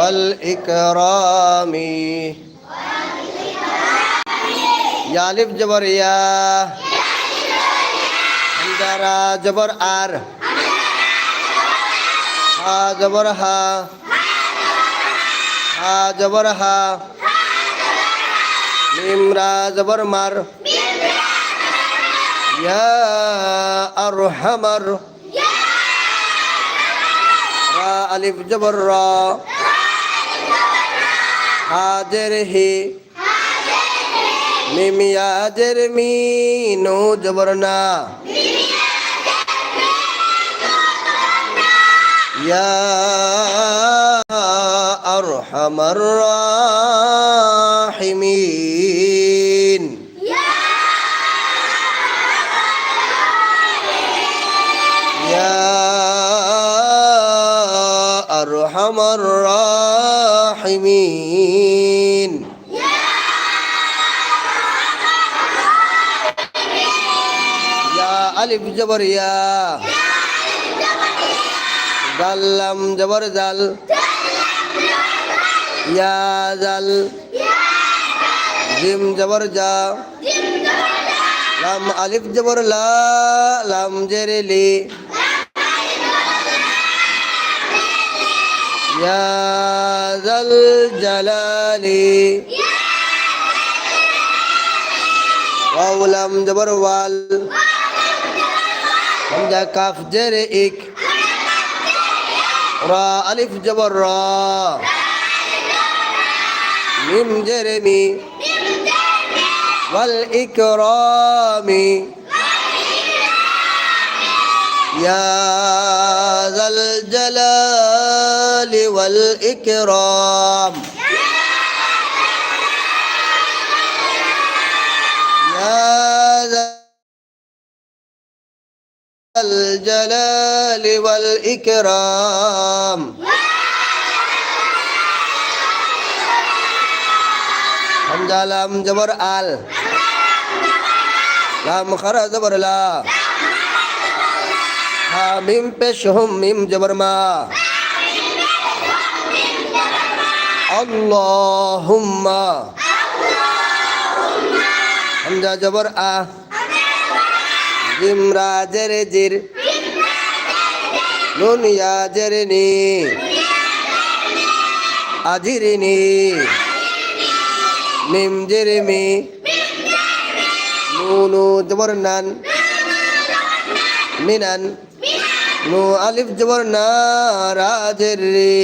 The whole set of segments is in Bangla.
والإكرام. يا لب جبر يا. جبر آر. ها جبر ها. হা জবর হা। মিম জবর মার ইয়া আলিফ জবর রা। হাজের হি। মিম ইয়াজের মি নো জবর না। يا أرحم الراحمين يا أرحم الراحمين يا ألف جبر يا دلم جبر دل ইয়াজাল। জিম জবর জা। লাম আলিফ জবর লা, লাম জেরে লি। ইয়াজাল জালালি। ওয়াও, লাম জবর ওয়াল। হামজা কাফ জেরে ইক। রা আলিফ জবর রা। ميم جرمي. والإكرام. يا ذا الجلال والإكرام. يا ذا الجلال والإكرام. দালাম জবর আল লাম খরা জবর লা হা মিম পেশ হুম মিম জবর মা আল্লাহুম্মা হামজা জবর আ জিমরা জেরে জির নুন ইয়া জেরে নি আজিরিনী মিম জেরেমি। নুনু জবর নান মিনান। নু আলিফ জবর না রাজের রে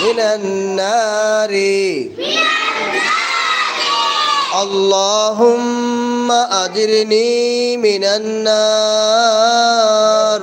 মিনান নারে। আল্লাহুম্মা আজিরনি মিনান নার।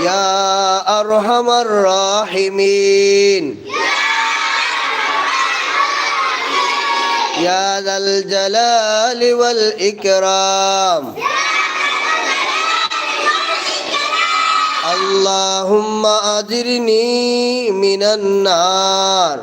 يا أرحم الراحمين. يا ذا الجلال والإكرام. اللهم أجرني من النار.